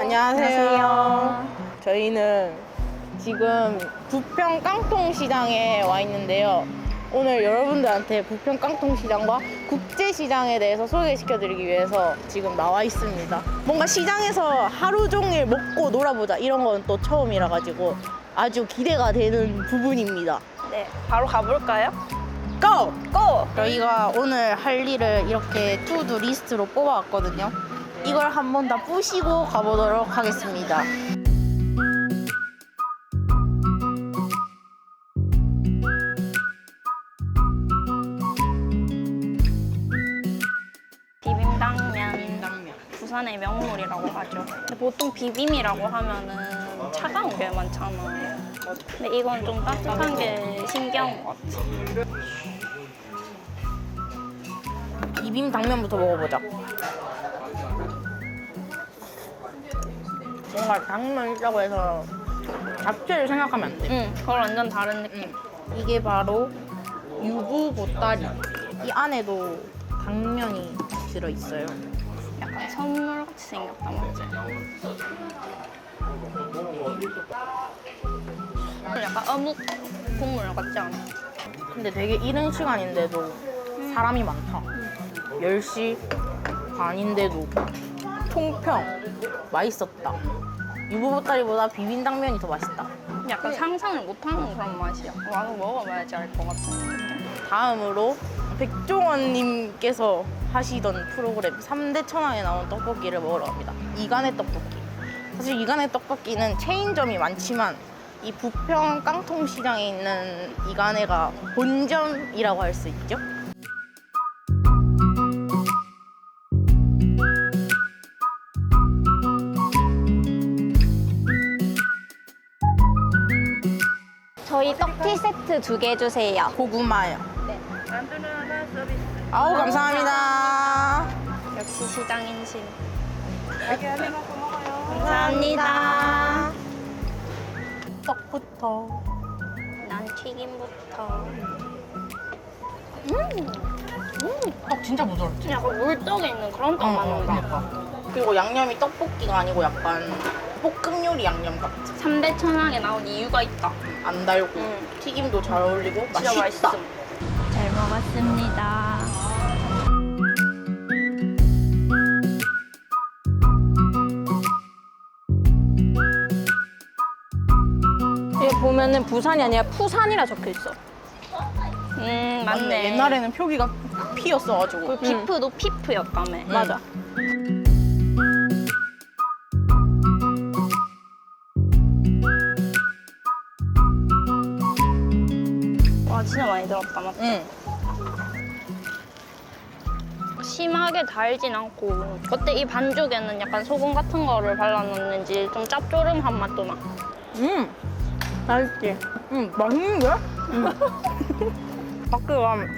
안녕하세요. 저희는 지금 부평 깡통 시장에 와 있는데요. 오늘 여러분들한테 부평 깡통 시장과 국제 시장에 대해서 소개시켜 드리기 위해서 지금 나와 있습니다. 뭔가 시장에서 하루 종일 먹고 놀아보자 이런 건 또 처음이라 가지고 아주 기대가 되는 부분입니다. 네, 바로 가볼까요? 고! 고! 저희가 오늘 할 일을 이렇게 투두 리스트로 뽑아왔거든요. 이걸 한번 다 뿌시고 가보도록 하겠습니다. 비빔당면. 당면. 부산의 명물이라고 하죠. 근데 보통 비빔이라고 하면은 차가운 게 많잖아요. 근데 이건 좀 따뜻한 게 신기한 것 같아. 비빔 당면부터 먹어보자. 뭔가 당면 있다고 해서 잡채를 생각하면 안 돼. 응, 그걸 완전 다른 느낌. 응. 이게 바로 유부 보따리. 이 안에도 당면이 들어있어요. 약간 선물 같이 생겼다, 맞지? 약간 어묵 국물 같지 않아? 근데 되게 이른 시간인데도 사람이 많다. 10시 반인데도 통평 맛있었다. 유부보따리보다 비빔당면이 더 맛있다. 약간 상상을 못하는 그런 맛이야. 와서 먹어봐야지 알 것 같은 느낌. 다음으로 백종원님께서 하시던 프로그램 3대 천왕에 나온 떡볶이를 먹으러 갑니다. 이간의 떡볶이. 사실 이간의 떡볶이는 체인점이 많지만 이 부평 깡통시장에 있는 이간해가 본점이라고 할 수 있죠. 저희 떡티 세트 두 개 주세요. 고구마요. 네. 아우 감사합니다. 역시 시장인신. 감사합니다. 떡부터. 난 튀김부터. 떡 진짜 부드럽지? 약간 물떡에 있는 그런 떡 응, 응, 맛난다. 그러니까. 그리고 양념이 떡볶이가 아니고 약간 볶음 요리 양념 같지? 3대 천왕에 나온 이유가 있다. 안 달고 응. 튀김도 잘 어울리고 진짜 맛있다. 맛있음. 잘 먹었습니다. 여기 보면은 부산이 아니라 푸산이라 적혀 있어. 음 맞네. 옛날에는 표기가 피였어가지고. 그 비프도 피프였다며. 맞아. 진짜 많이 들었다 맞지? 응. 심하게 달진 않고 그때 이 반죽에는 약간 소금 같은 거를 발라놨는지 좀 짭조름한 맛도 나. 음. 맛있지? 응, 맛있는데? 가끔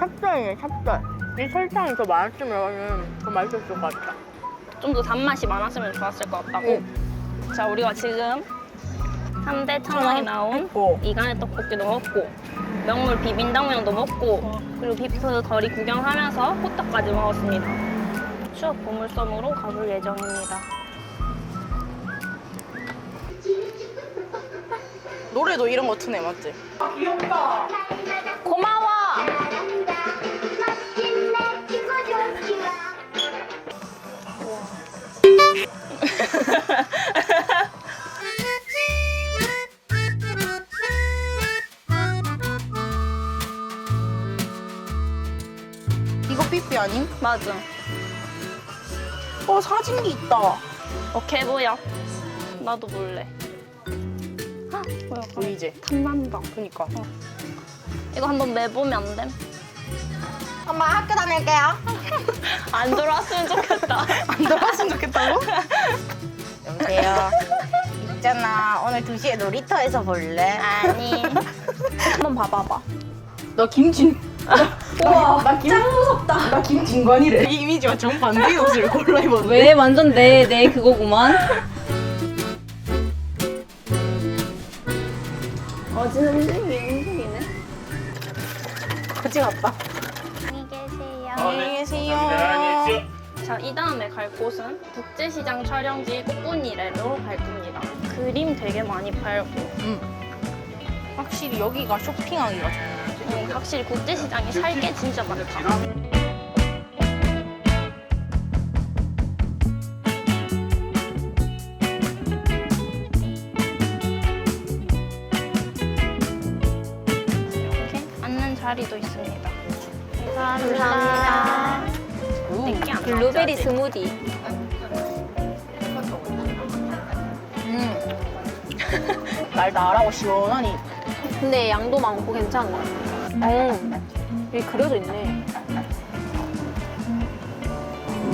찹쌀이네, 찹쌀. 이 설탕이 더 많았으면 더 맛있었을 것 같아. 좀더 단맛이 많았으면 좋았을 것 같다고. 자, 우리가 지금 3대 천왕에 나온 했고. 이간의 떡볶이도 먹고 명물 비빔당면도 먹고 그리고 비프 거리 구경하면서 호떡까지 먹었습니다. 추억 보물섬으로 가볼 예정입니다. 노래도 이런 거 트네, 맞지? 고마워! 아님? 맞아. 어, 사진기 있다. 오케이 보여. 나도 볼래. 아, 뭐야? 보이지? 탐난다. 그니까. 이거 한번 매보면 안 돼? 엄마 학교 다닐게요. 안 돌아왔으면 좋겠다. 안 들어갔으면 좋겠다고? 여보세요. 있잖아. 오늘 2시에 놀이터에서 볼래? 아니. 한번 봐봐봐. 나 김진. 우와, 나 김, 짱 무섭다. 나 김진관이래. 이 이미지와 정반대의 옷을 골라 입었네. 왜 완전 내 내 그거구만. 어제 움직이네. 그치 같다. 안녕히 계세요. 안녕히 계세요. 자, 이 다음에 갈 곳은 국제시장 촬영지 꽃분이래로 갈 겁니다. 그림 되게 많이 팔고 음. 확실히 여기가 쇼핑하기가 좋네. 음, 확실히 국제시장이 살 게 진짜 많다. 이렇게 앉는 자리도 있습니다. 감사합니다. 내게 안 블루베리? 스무디. 음. 날 나라고 시원하니. 근데 양도 많고 괜찮은 것 같아. 어, 여기 그려져 있네.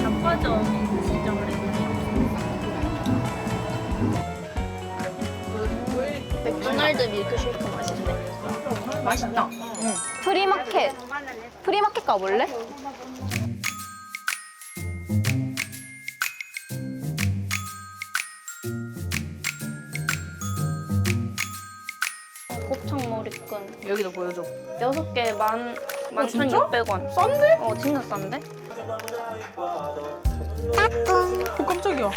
잡화점 시점을. 맥도날드 밀크쉐이크 맛있네. 맛있다. 프리마켓. 프리마켓 가볼래? 곱창 머리끈 여기도 보여줘. 여섯 개 만, 만 진짜? 1,600원. 싼데? 어, 진짜 싼데? 어, 깜짝이야.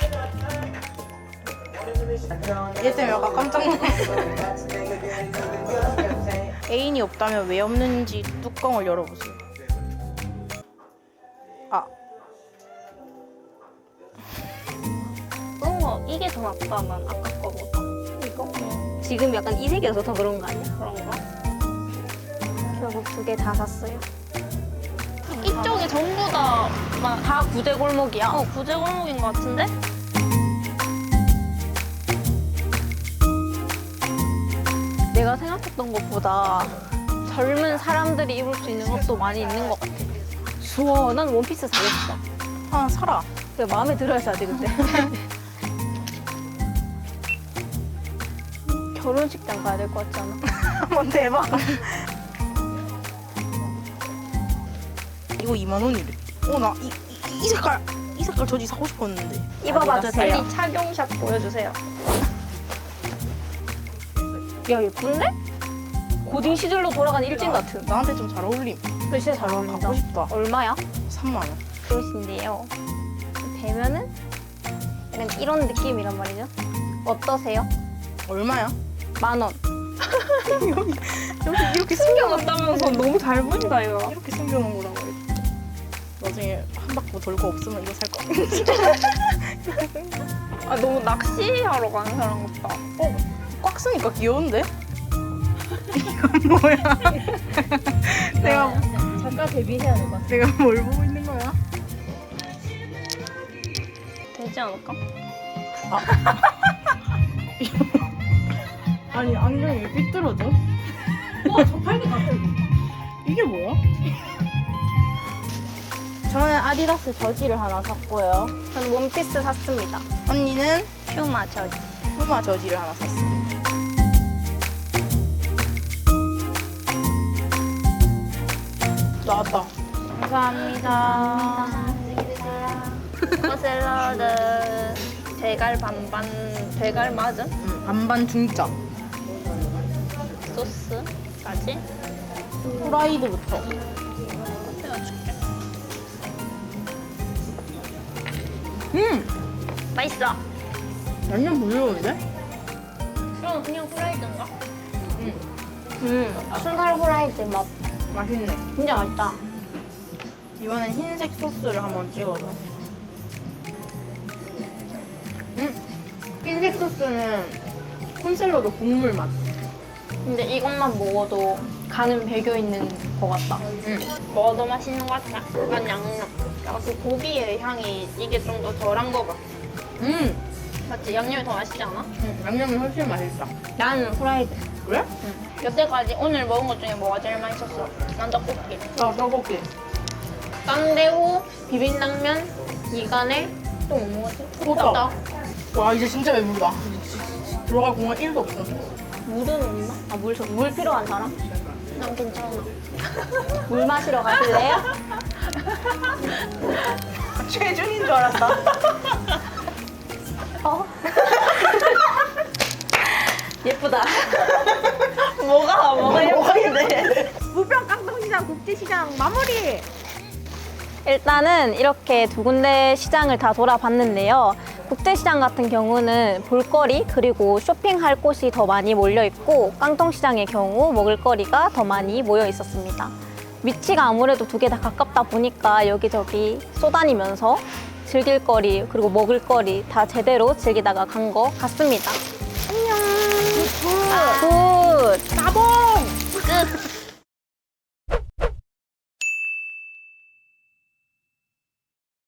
얘 때문에 약간 깜짝 놀랐어. 애인이 없다면 왜 없는지 뚜껑을 열어보세요. 아, 어, 이게 더 낫다, 난 아까 거보다. 지금 약간 이 색이어서 더 그런 거 아니야? 그런가? 결국 두 개 다 샀어요. 이쪽이 전부 다, 막, 다 구제 골목이야. 어, 구제 골목인 것 같은데? 내가 생각했던 것보다 젊은 사람들이 입을 수 있는 것도 많이 있는 것 같아. 우와, 난 원피스 사겠어. 하나 사라. 그래, 마음에 들어야 사지, 근데. 결혼식장 가야 될 것 같지 않아? 한번 대박. 이거 2만 원이래. 어, 나 이, 이, 이 색깔, 이 색깔 저지 사고 싶었는데. 입어봐 아디다스. 주세요. 빨리 착용샷 보여주세요. 야, 예쁜데? 고딩 시절로 돌아간 일진 같은. 나한테 좀 잘 어울림. 그래, 진짜 잘 어울린다. 갖고 싶다. 얼마야? 3만 원. 그러신데요. 되면은 이런 느낌이란 말이죠. 어떠세요? 얼마야? 만 원. 여기, 여기 이렇게 숨겨놨다면서 너무 잘 보인다, 이거. 이렇게 숨겨놓은 거라고 해. 나중에 한 바퀴 돌고 없으면 이거 살 거야. 아, 너무 낚시하러 가는 사람 같다. 어, 꽉 쓰니까 귀여운데? 이건 뭐야? 내가 잠깐 데뷔해야 될것 같아. 내가 뭘 보고 있는 거야? 되지 않을까? 아 니 안경이 왜 삐뚤어져? 와, 저팔기 같아. 이게 뭐야? 저는 아디다스 저지를 하나 샀고요. 저는 원피스 샀습니다. 언니는 퓨마 저지. 푸마 저지를 하나 샀어. 나왔다. 감사합니다. 샐러드 대갈 반반 대갈 맞음 응, 반반 중짜. 소스까지 프라이드부터. 음, 맛있어. 완전 부드러운데? 그럼 그냥 프라이드인가? 음, 순살 후라이드 맛 맛있네. 진짜 맛있다. 이번엔 흰색 소스를 한번 찍어서. 음, 흰색 소스는 콘샐러드 국물 맛. 근데 이것만 먹어도 간은 배겨 있는 것 같다. 응. 먹어도 맛있는 것 같아. 약간 양념. 약간 그 고기의 향이 이게 좀 더 덜한 것 같아. 음, 맞지? 양념이 더 맛있지 않아? 음, 양념이 훨씬 맛있다. 나는 후라이드. 그래? 여태까지 오늘 먹은 것 중에 뭐가 제일 맛있었어? 난 떡볶이. 나 떡볶이. 깡대후, 비빔당면, 이간에 또 뭐 먹었지? 호떡. 와 이제 진짜 배부르다. 들어갈 공간 1도 없어. 물은 없나? 아, 물, 저- 물 필요한 사람? 난 괜찮아. 물 마시러 가실래요? 최준인 줄 알았다. 어? 예쁘다. 뭐가? 뭐가 이래? 무평 깡통시장 국제시장 마무리. 일단은 이렇게 두 군데 시장을 다 돌아봤는데요. 국제시장 같은 경우는 볼거리 그리고 쇼핑할 곳이 더 많이 몰려 있고 깡통시장의 경우 먹을거리가 더 많이 모여 있었습니다. 위치가 아무래도 두 개 다 가깝다 보니까 여기저기 쏘다니면서 즐길 거리 그리고 먹을 거리 다 제대로 즐기다가 간것 같습니다. 안녕. 굿. 따봉! 끝.